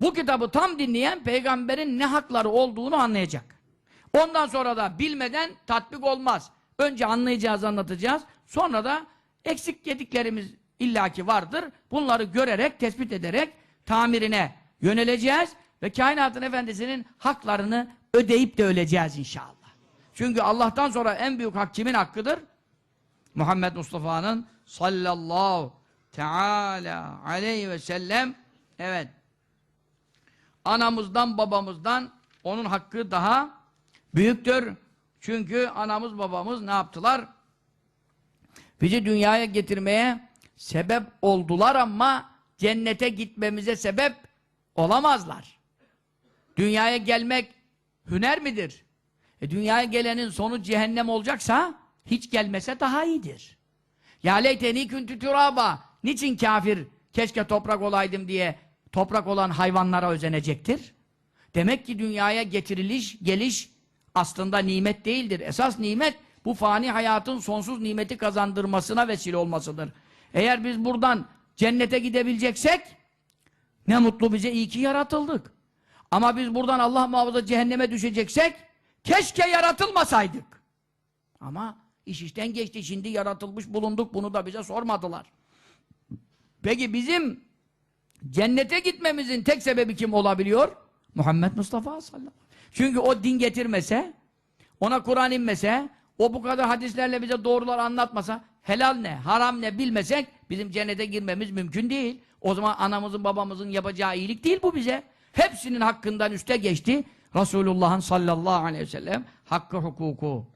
Bu kitabı tam dinleyen peygamberin ne hakları olduğunu anlayacak. Ondan sonra da bilmeden tatbik olmaz. Önce anlayacağız, anlatacağız. Sonra da eksik gediklerimiz illaki vardır. Bunları görerek, tespit ederek tamirine yöneleceğiz ve kainatın efendisinin haklarını ödeyip de öleceğiz inşallah. Çünkü Allah'tan sonra en büyük hak kimin hakkıdır? Muhammed Mustafa'nın sallallahu teala aleyhi ve sellem evet anamızdan babamızdan onun hakkı daha büyüktür. Çünkü anamız babamız ne yaptılar? Bizi dünyaya getirmeye sebep oldular ama cennete gitmemize sebep olamazlar. Dünyaya gelmek hüner midir? E dünyaya gelenin sonu cehennem olacaksa hiç gelmese daha iyidir. Ya leyteni küntü türaba. Niçin kafir keşke toprak olaydım diye toprak olan hayvanlara özenecektir? Demek ki dünyaya getiriliş, geliş aslında nimet değildir. Esas nimet bu fani hayatın sonsuz nimeti kazandırmasına vesile olmasıdır. Eğer biz buradan cennete gidebileceksek ne mutlu bize iyi ki yaratıldık. Ama biz buradan Allah muhafaza cehenneme düşeceksek keşke yaratılmasaydık. Ama iş işten geçti. Şimdi yaratılmış bulunduk. Bunu da bize sormadılar. Peki bizim cennete gitmemizin tek sebebi kim olabiliyor? Muhammed Mustafa sallallahu aleyhi ve sellem. Çünkü o din getirmese, ona Kur'an inmese, o bu kadar hadislerle bize doğrular anlatmasa, helal ne, haram ne bilmesek bizim cennete girmemiz mümkün değil. O zaman anamızın babamızın yapacağı iyilik değil bu bize. Hepsinin hakkından üste geçti. Resulullah'ın sallallahu aleyhi ve sellem hakkı hukuku.